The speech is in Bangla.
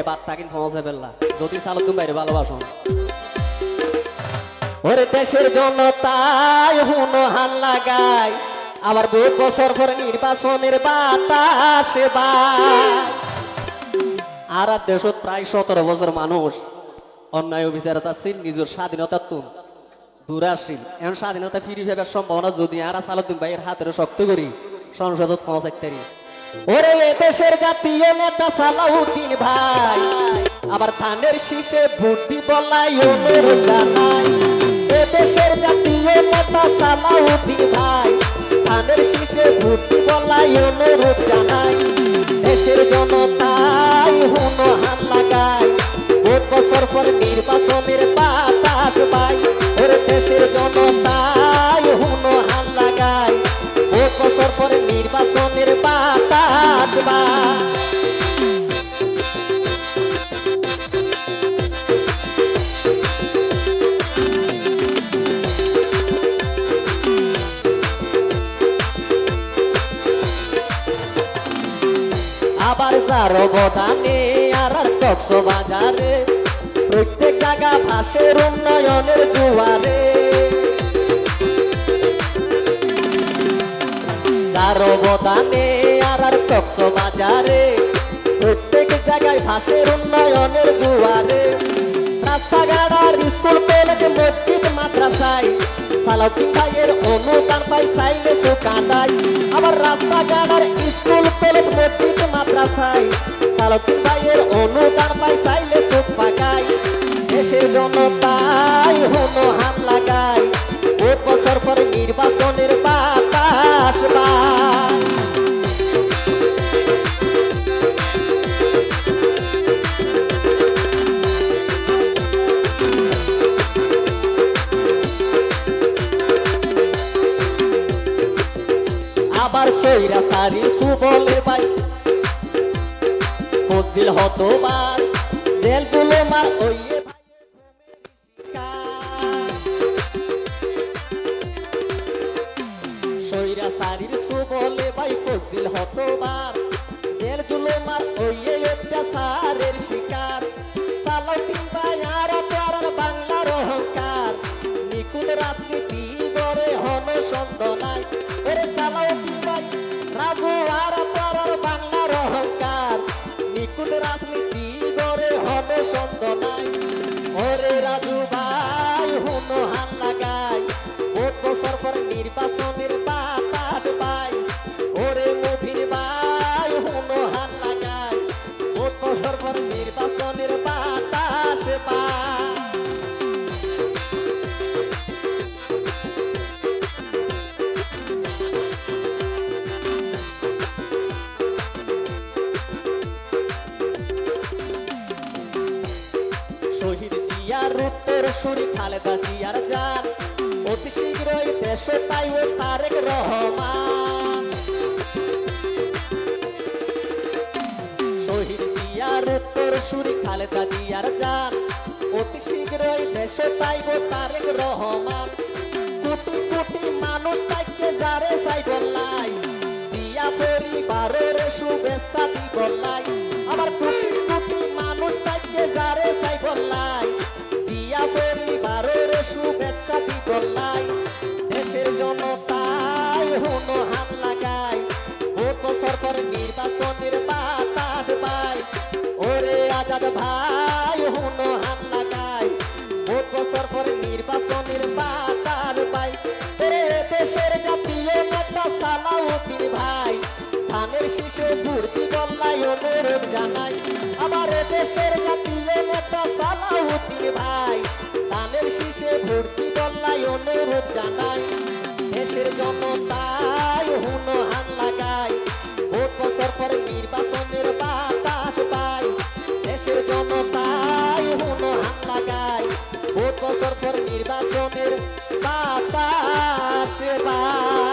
এবার তাকিন পৌঁছে ফেললা যদি সালো তুমি বাইরে ভালোবাসো। ওরে দেশের জন্য তাই হুনো হান লাগাই আবার বহু বছর পরে নির্বাচনের বাতাসে বাই আর দেশত প্রায় সতেরো বছর মানুষ অন্যায় অবিচার আছে নিজের স্বাধীনতা তুন দূরাশীল এখন স্বাধীনতা ফিরি ফেবার সম্ভাবনা যদি আর সালাউদ্দিন ভাইয়ের হাতের শক্ত করি, সংসদত পৌঁছাইতারি ওরে এ দেশের জাতীয় নেতা সালাউদ্দিন ভাই। আবার ধানের শীষে ভোট দিব লাই, অনুরোধ জানাই। এ দেশের জাতীয় নেতা সালাউদ্দিন ভাই, ধানের শীষে ভোট দিব লাই, অনুরোধ জানাই। দেশের জনতাই হুনো হান লাগায়। ভোট বছর পর নির্বাচনের বাতাস পাই ওরে দেশের জনতাই পাই আবার যার অবদানে আর আর টকস বাজারে প্রত্যেক জায়গা ভাষের উন্নয়নের জোয়ারে। যার অবদানে আর আর টকস বাজারে, প্রত্যেক জায়গায় ভাষের উন্নয়নের জোয়ারে রাস্তাঘাট আর স্কুল, কলেজ, মসজিদ, মাদ্রাসায় সালাউদ্দিন ভাইয়ের অনুদান পাই চাইলে সুকান্দায়। আবার রাস্তাঘাট আর স্কুল, কলেজ, মসজিদ, মাদ্রাসায় সালাউদ্দিন ভাইয়ের অনুদান পাই চাইলে সুখ পাকায় দেশের জনতাই হুনো হাত লাগায় ভোট বছর পরে নির্বাচনের সৈরা সারি সুবলে ভাই। ফজিল হতবার, জেলগুলো মার ওইয়ে সৈরা সারির সুবলে ভাই ফজিল হতবার, জেলগুলো মার ওইয়ে সন্দনাই ওরে সালাউদ্দিন ভাই রাজু আর তারার বাংলার অহংকার। নিকুল রাজনীতি গড়ে হন সন্দনাই জিয়ার উত্তর সুরি খালেদা জিয়ার যান অতি শীঘ্রই দেশ তাই ও তারেক রহমান। শহীদ জিয়ার উত্তর সুরি খালেদা জিয়ার যান অতি শীঘ্রই দেশ তাই ও তারেক রহমান। কোটি কোটি মানুষ তাকে যারে চাই বললাই। জিয়া পরিবারের শুভেচ্ছা দি বললাই। দি বললাই দেশের জনতাই হুনো হাত লাগাই ভোট বছর পর নির্বাচনের বাতাস পাই ওরে আজাদ ভাই, হুনো হাত লাগাই ভোট বছর পর নির্বাচনের বাতাস পাই ওরে দেশের জাতীয় নেতা সালাউদ্দিন ভাই, ধানের শীষে ভর্তি গল্লাই অনুরোধ জানাই আমার দেশের জাতীয় নেতা সালাউদ্দিন ভাই অনুরোধ জানাই দেশের জনতায় হুন হান লাগাই। ভোট বছর পর নির্বাচনের বাতাস পাই। দেশের জনতায় হুন হান লাগাই। ভোট বছর পর নির্বাচনের বাতাস পাই।